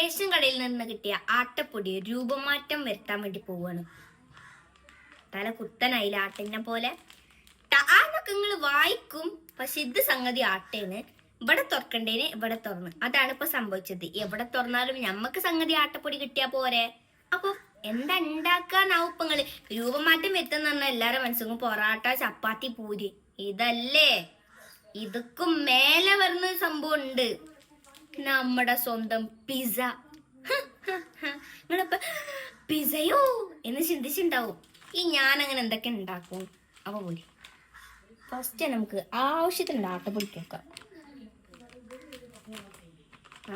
Ration കടയിൽ നിന്ന് കിട്ടിയ ആട്ടപ്പൊടി രൂപമാറ്റം വരുത്താൻ വേണ്ടി പോവാണ്. തല കുത്തനായില്ല ആട്ടിനെ പോലെ. ആ നിങ്ങൾ വായിക്കും. പക്ഷെ ഇത് സംഗതി ആട്ടേന് ഇവിടെ തുറക്കണ്ടേന് ഇവിടെ തുറന്ന്. അതാണ് ഇപ്പൊ സംഭവിച്ചത്. എവിടെ തുറന്നാലും ഞമ്മക്ക് സംഗതി ആട്ടപ്പൊടി കിട്ടിയാ പോരെ. അപ്പൊ എന്താ ഉണ്ടാക്കാനാവും ഇപ്പൊ നിങ്ങൾ രൂപമാറ്റം വരുത്തുന്ന പറഞ്ഞാൽ എല്ലാരും മനസ്സിലും പൊറാട്ട ചപ്പാത്തി പൂരി. ഇതല്ലേ? ഇതൊക്കും മേലെ വരുന്ന സംഭവം ഉണ്ട്. നമ്മുടെ സ്വന്തം പിസ. നിങ്ങളിപ്പോ പിസയോ എന്ന് ചിന്തിച്ചിണ്ടാവും. ഈ ഞാൻ അങ്ങനെ എന്തൊക്കെ ഉണ്ടാക്കും അവ പോലെ ഫസ്റ്റ് നമുക്ക് ആവശ്യത്തിനുള്ള ആട്ടപ്പൊടി നോക്കാം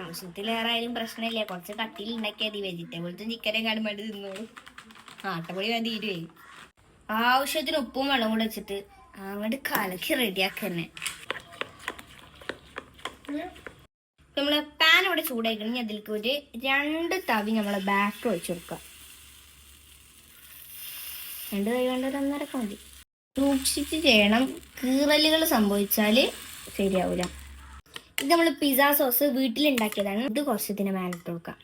ആവശ്യത്തിലേറായാലും പ്രശ്നമില്ല. കുറച്ച് കട്ടിയിൽ ഉണ്ടാക്കിയാൽ മതി. വെജിറ്റബിൾസും ചിക്കനും കാണുമ്പോൾ തിന്നോളൂ. ആട്ടപ്പൊടി വേണ്ടി തീരുവേ. ആവശ്യത്തിന് ഉപ്പും വെള്ളം കൂടെ വെച്ചിട്ട് അങ്ങോട്ട് കലക്കി റെഡിയാക്കി നമ്മളെ പാൻ ഇവിടെ ചൂടായിക്കണെങ്കിൽ അതിലേക്ക് ഒരു രണ്ട് തവി നമ്മൾ ബാക്ക് വെച്ച് കൊടുക്കാം. രണ്ട് തവി കൊണ്ട് ഒരു ഒന്നരക്ക മതി. സൂക്ഷിച്ച് ചെയ്യണം. കീറലുകൾ സംഭവിച്ചാൽ ശരിയാവില്ല ഇത് നമ്മൾ പിസ്സ സോസ് വീട്ടിലുണ്ടാക്കിയതാണ്. ഇത് കുറച്ച് ഇതിന് മേലിട്ട് കൊടുക്കാം.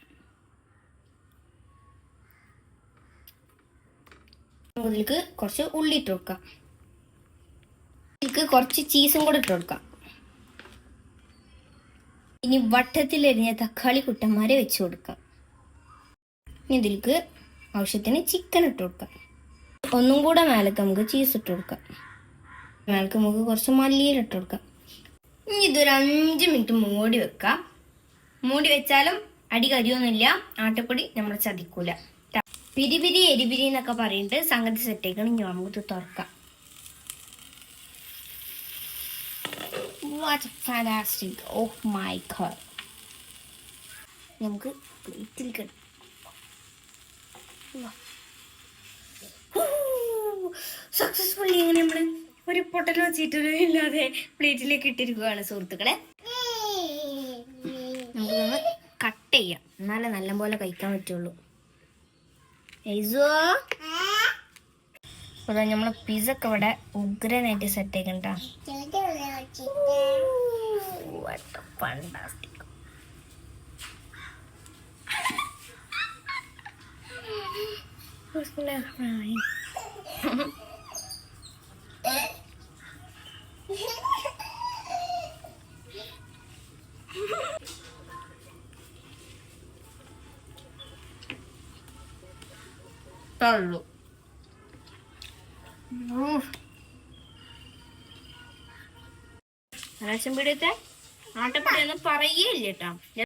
കുറച്ച് ഉള്ളി ഇട്ട് കൊടുക്കാം. ഇതിലേക്ക് കുറച്ച് ചീസും കൂടെ ഇട്ട് കൊടുക്കാം. ഇനി വട്ടത്തിലെരിഞ്ഞ തക്കാളി കുട്ടന്മാരെ വെച്ച് കൊടുക്കാം. ഇനി ആവശ്യത്തിന് ചിക്കൻ ഇട്ട് കൊടുക്കാം. ഒന്നും കൂടെ മേലക്ക് നമുക്ക് ചീസ് ഇട്ട് കൊടുക്കാം. മേലക്ക് നമുക്ക് കുറച്ച് മല്ലിയിൽ ഇട്ട് കൊടുക്കാം. ഇനി ഇതൊരു അഞ്ച് മിനിറ്റ് മൂടി വെക്കാം. മൂടി വെച്ചാലും അടി കരിയൊന്നുമില്ല. ആട്ടപ്പൊടി നമ്മൾ ചതിക്കൂല. പിരിപിരി പിരി പിരി എരിപിരി എന്നൊക്കെ പറഞ്ഞിട്ട് സംഗതി സെറ്റേക്കണം ഇനി നമുക്ക് തുറക്കാം. What fantastic. Oh my god. നമുക്ക് പ്ലേറ്റിൽ സക്സസ്ഫുള്ളി ഇങ്ങനെ നമ്മൾ ഒരു പൊട്ടലോ ചീറ്റലോ ഇല്ലാതെ പ്ലേറ്റിലേക്ക് ഇട്ടിരിക്കുകയാണ് സുഹൃത്തുക്കളെ. നമുക്ക് കട്ട് ചെയ്യാം. എന്നാലേ നല്ലപോലെ കഴിക്കാൻ പറ്റുള്ളൂ. ഐസോ? അതാ നമ്മളെ പിസ്സ ഒക്കെ ഇവിടെ ഉഗ്രനായിട്ട് സെറ്റ് ആക്കണ്ടാ what a fantastic. Who's not crying? Bello. Bruce. Ration പീടിയത്തെ ആട്ടപ്പൊടി ഒന്നും പറയുകയില്ല കേട്ടോ